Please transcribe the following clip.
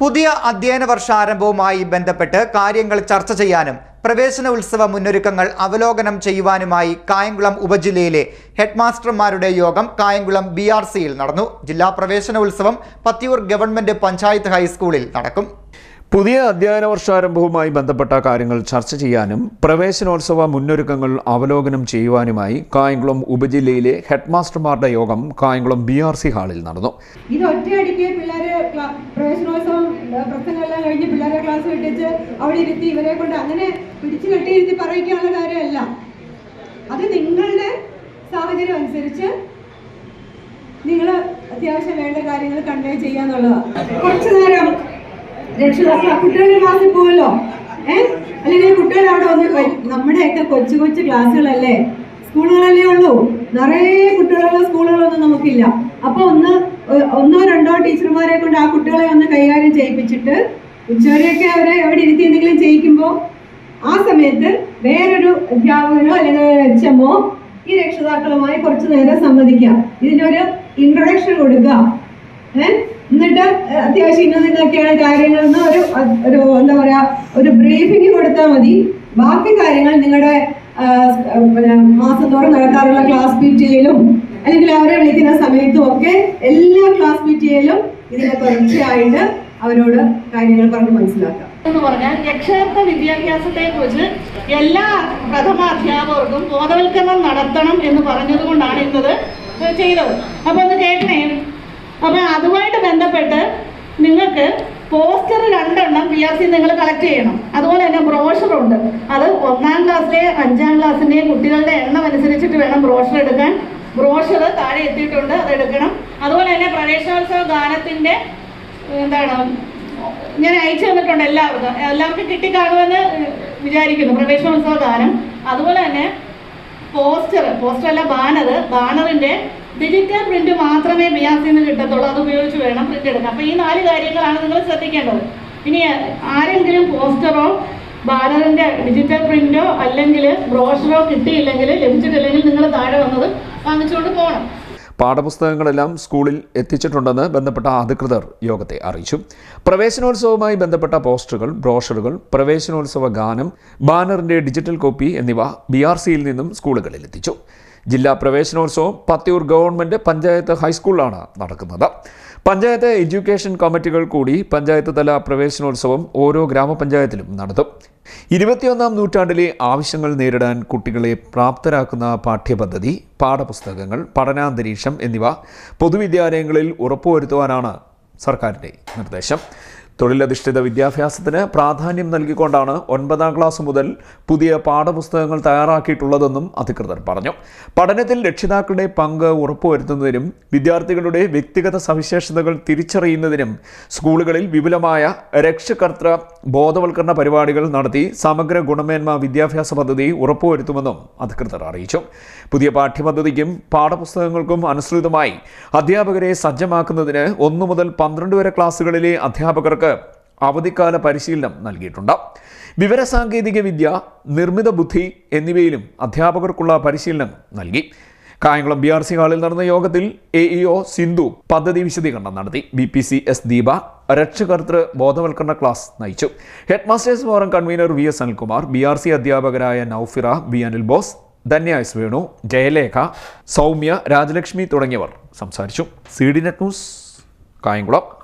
പുതിയ അധ്യയന വർഷാരംഭവുമായി ബന്ധപ്പെട്ട് കാര്യങ്ങൾ ചർച്ച ചെയ്യാനും പ്രവേശന ഉത്സവ മുന്നൊരുക്കങ്ങൾ അവലോകനം ചെയ്യുവാനുമായി കായംകുളം ഉപജില്ലയിലെ ഹെഡ്മാസ്റ്റർമാരുടെ യോഗം കായംകുളം ബി ആർ സിയിൽ നടന്നു. ജില്ലാ പ്രവേശന ഉത്സവം പത്തിയൂർ ഗവൺമെന്റ് പഞ്ചായത്ത് ഹൈസ്കൂളിൽ നടക്കും. പുതിയ അധ്യയന വർഷാരംഭവുമായി ബന്ധപ്പെട്ട കാര്യങ്ങൾ ചർച്ച ചെയ്യാനും പ്രവേശനോത്സവ മുന്നൊരുക്കങ്ങൾ അവലോകനം ചെയ്യുവാനുമായി കായംകുളം ഉപജില്ലയിലെ ഹെഡ്മാസ്റ്റർമാരുടെ യോഗം കായംകുളം ബി ആർ സി ഹാളിൽ നടന്നു. ഇത് ഒറ്റയടിക്ക് പ്രവേശനോത്സവം പ്രസംഗമെല്ലാം കഴിഞ്ഞ് പിള്ളേരെ ക്ലാസ് വിട്ടിച്ച് അവിടെ ഇരുത്തി ഇവരെ കൊണ്ട് അങ്ങനെ പിടിച്ചു കെട്ടിയിരുത്തി പറയിക്കാനുള്ള കാര്യമല്ല. അത് നിങ്ങളുടെ സാഹചര്യം അനുസരിച്ച് നിങ്ങൾ അത്യാവശ്യം വേണ്ട കാര്യങ്ങൾ കൺവേ ചെയ്യാന്നുള്ളതാണ് കുറച്ചു നേരം. രക്ഷിതാക്കൾ കുട്ടികളുടെ ക്ലാസ്സിൽ പോകുമല്ലോ ഏഹ് അല്ലെങ്കിൽ കുട്ടികൾ അവിടെ വന്ന്. നമ്മുടെയൊക്കെ കൊച്ചു കൊച്ചു ക്ലാസ്സുകളല്ലേ? സ്കൂളുകളല്ലേ ഉള്ളൂ. നിറയെ കുട്ടികളുള്ള സ്കൂളുകളൊന്നും നമുക്കില്ല. അപ്പൊ ഒന്ന് ഒന്നോ രണ്ടോ ടീച്ചർമാരെ കൊണ്ട് ആ കുട്ടികളെ ഒന്ന് കൈകാര്യം ചെയ്യിപ്പിച്ചിട്ട് ഉച്ചവരെയൊക്കെ അവരെ എവിടെ ഇരുത്തി എന്തെങ്കിലും ചെയ്യിക്കുമ്പോൾ ആ സമയത്ത് വേറൊരു അധ്യാപകനോ അല്ലെങ്കിൽ അച്ഛമ്മോ ഈ രക്ഷിതാക്കളുമായി കുറച്ചു നേരം സംവദിക്കാം. ഇതിനൊരു ഇൻട്രൊഡക്ഷൻ കൊടുക്കുക. എന്നിട്ട് അത്യാവശ്യം ഇന്നതിനൊക്കെയാണ് കാര്യങ്ങൾ എന്ന് ഒരു ഒരു എന്താ പറയാ ഒരു ബ്രീഫിംഗ് കൊടുത്താൽ മതി. ബാക്കി കാര്യങ്ങൾ നിങ്ങളുടെ മാസം തോറും നടക്കാറുള്ള ക്ലാസ് എയിലും അല്ലെങ്കിൽ അവരെ വിളിക്കുന്ന സമയത്തും ഒക്കെ എല്ലാ ക്ലാസ് പി ഇതിന്റെ തുടർച്ചയായിട്ട് അവരോട് കാര്യങ്ങൾ പറഞ്ഞ് മനസ്സിലാക്കാം. എന്ന് പറഞ്ഞാൽ രക്ഷാർത്ഥ വിദ്യാഭ്യാസത്തെ കുറിച്ച് എല്ലാ പ്രഥമ അധ്യാപകർക്കും ബോധവൽക്കരണം നടത്തണം എന്ന് പറഞ്ഞതുകൊണ്ടാണ് ഇന്നത് ചെയ്തത്. അപ്പൊ ഒന്ന് കേൾക്കണേ? അപ്പൊ അതുമായിട്ട് ബന്ധപ്പെട്ട് നിങ്ങൾക്ക് പോസ്റ്റർ രണ്ടെണ്ണം പി ആർ സി നിങ്ങൾ കളക്ട് ചെയ്യണം. അതുപോലെ തന്നെ ബ്രോഷറുണ്ട് അത് ഒന്നാം ക്ലാസ്സിലെ അഞ്ചാം ക്ലാസ്സിന്റെയും കുട്ടികളുടെ എണ്ണം അനുസരിച്ചിട്ട് വേണം ബ്രോഷർ എടുക്കാൻ. ബ്രോഷർ താഴെ എത്തിയിട്ടുണ്ട് അത് എടുക്കണം. അതുപോലെ തന്നെ പ്രവേശനോത്സവ ഗാനത്തിന്റെ എന്താണ് ഞാൻ അയച്ചു തന്നിട്ടുണ്ട് എല്ലാവർക്കും. എല്ലാവർക്കും കിട്ടിക്കാണുമെന്ന് വിചാരിക്കുന്നു. പ്രവേശനോത്സവ ഗാനം. അതുപോലെ തന്നെ പോസ്റ്റർ പോസ്റ്റർ അല്ല ബാനർ. ബാനറിന്റെ ഡിജിറ്റൽ പ്രിന്റ് മാത്രമേ ബിയാസിൽ നിന്ന് കിട്ടത്തുള്ളൂ. അത് ഉപയോഗിച്ച് വേണം പ്രിന്റ് എടുക്കാൻ. അപ്പോൾ ഈ നാല് കാര്യങ്ങളാണ് നിങ്ങൾ ശ്രദ്ധിക്കേണ്ടത്. ഇനി ആരെങ്കിലും പോസ്റ്ററോ ബാനറിന്റെ ഡിജിറ്റൽ പ്രിന്റോ അല്ലെങ്കിൽ ബ്രോഷറോ കിട്ടിയില്ലെങ്കിൽ ലഭിച്ചിട്ടില്ലെങ്കിൽ നിങ്ങൾ താഴെ വന്നത് വാങ്ങിച്ചുകൊണ്ട് പോകണം പാഠപുസ്തകങ്ങളെല്ലാം സ്കൂളിൽ എത്തിച്ചിട്ടുണ്ടെന്ന് ബന്ധപ്പെട്ട അധികൃതർ യോഗത്തെ അറിയിച്ചു. പ്രവേശനോത്സവവുമായി ബന്ധപ്പെട്ട പോസ്റ്ററുകൾ ബ്രോഷറുകൾ പ്രവേശനോത്സവ ഗാനം ബാനറിന്റെ ഡിജിറ്റൽ കോപ്പി എന്നിവ ബി ആർ സിയിൽ നിന്നും സ്കൂളുകളിൽ എത്തിച്ചു. ജില്ലാ പ്രവേശനോത്സവം പത്തിയൂർ ഗവൺമെന്റ് പഞ്ചായത്ത് ഹൈസ്കൂളിലാണ് നടക്കുന്നത്. പഞ്ചായത്ത് എഡ്യൂക്കേഷൻ കമ്മിറ്റികൾ കൂടി പഞ്ചായത്ത് തല പ്രവേശനോത്സവം ഓരോ ഗ്രാമപഞ്ചായത്തിലും നടത്തും. ഇരുപത്തിയൊന്നാം നൂറ്റാണ്ടിലെ ആവശ്യങ്ങൾ നേരിടാൻ കുട്ടികളെ പ്രാപ്തരാക്കുന്ന പാഠ്യപദ്ധതി പാഠപുസ്തകങ്ങൾ പഠനാന്തരീക്ഷം എന്നിവ പൊതുവിദ്യാലയങ്ങളിൽ ഉറപ്പുവരുത്തുവാനാണ് സർക്കാരിന്റെ നിർദ്ദേശം. തൊഴിലധിഷ്ഠിത വിദ്യാഭ്യാസത്തിന് പ്രാധാന്യം നൽകിക്കൊണ്ടാണ് ഒൻപതാം ക്ലാസ് മുതൽ പുതിയ പാഠപുസ്തകങ്ങൾ തയ്യാറാക്കിയിട്ടുള്ളതെന്നും അധികൃതർ പറഞ്ഞു. പഠനത്തിൽ രക്ഷിതാക്കളുടെ പങ്ക് ഉറപ്പുവരുത്തുന്നതിനും വിദ്യാർത്ഥികളുടെ വ്യക്തിഗത സവിശേഷതകൾ തിരിച്ചറിയുന്നതിനും സ്കൂളുകളിൽ വിപുലമായ രക്ഷകർത്തൃ ബോധവൽക്കരണ പരിപാടികൾ നടത്തി സമഗ്ര ഗുണമേന്മ വിദ്യാഭ്യാസ പദ്ധതി ഉറപ്പുവരുത്തുമെന്നും അധികൃതർ അറിയിച്ചു. പുതിയ പാഠ്യപദ്ധതിക്കും പാഠപുസ്തകങ്ങൾക്കും അനുസൃതമായി അധ്യാപകരെ സജ്ജമാക്കുന്നതിന് ഒന്നു മുതൽ പന്ത്രണ്ട് വരെ ക്ലാസ്സുകളിലെ അധ്യാപകർക്ക് അവധിക്കാല പരിശീലനം നൽകിയിട്ടുണ്ട്. വിവരസാങ്കേതിക വിദ്യ നിർമ്മിത ബുദ്ധി എന്നിവയിലും അധ്യാപകർക്കുള്ള പരിശീലനം നൽകി. കായംകുളം ബി ആർ സി ഹാളിൽ നടന്ന യോഗത്തിൽ എ ഇ ഒ സിന്ധു പദ്ധതി വിശദീകരണം നടത്തി. B P C S Deepa രക്ഷകർത്തൃ ബോധവൽക്കരണ ക്ലാസ് നയിച്ചു. Head masters forum convener V S Anilkumar B R C അധ്യാപകരായ നൌഫിറ ബി അനിൽ ബോസ് ധന്യ എസ് വേണു ജയലേഖ സൗമ്യ രാജലക്ഷ്മി തുടങ്ങിയവർ സംസാരിച്ചു. C D net news Kayamkulam.